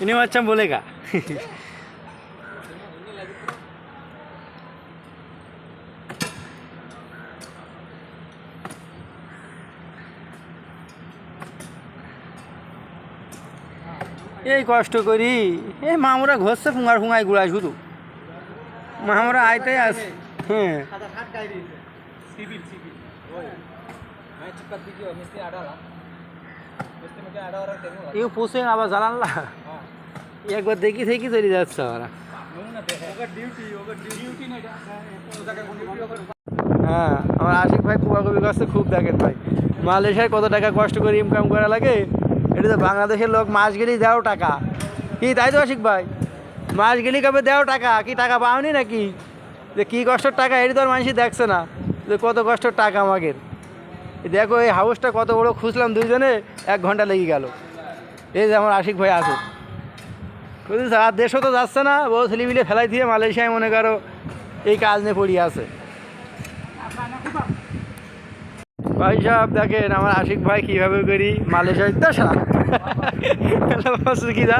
ini macam boleh kak এই কষ্ট করি এই মামুরা ঘষছে ফুঙার ফুঙায় গুড়ায় শুধু মামুরা আইতে আস হ্যাঁ सिविल सिविल मैं चिपक दी और मिस्त्री आड़ा ला मिस्त्री में क्या आड़ा और देखो ইউ পোষে আবার জানালা हां একবার দেখি থেকে চলে যাচ্ছে ওরা नमूना पे होगा ड्यूटी होगा ड्यूटी नहीं उसका क्या ड्यूटी होगा হ্যাঁ আমার আশিক ভাই কুয়াকবি গাছটা খুব দেখেন ভাই মালয়েশিয়ায় কত টাকা কষ্ট করে ইনকাম করা লাগে এটা তো বাংলাদেশের লোক মাস গেলেই দাও টাকা কি তাই তো আশিক ভাই মাস গেলেই কবে দাও টাকা কি টাকা পাওনি নাকি যে কী কষ্টের টাকা এটি তো আর মানুষই দেখছে না যে কত কষ্টের টাকা আমাদের এই দেখো, এই হাউসটা কত বড়, খুঁজলাম দুইজনে, এক ঘণ্টা লেগে গেল। এই যে আমার আশিক ভাই আসুক। বুঝেছ আর দেশও তো যাচ্ছে না, বউ ছেলে মিলে ফেলাই দিয়ে মালয়েশিয়ায় মনে করো, এই কাজ নিয়ে পড়িয়ে আছে। ভাই সাহেব, দেখেন আমার আশিক ভাই কীভাবে করি, মালয়েশিয়ায় সারা কি দা?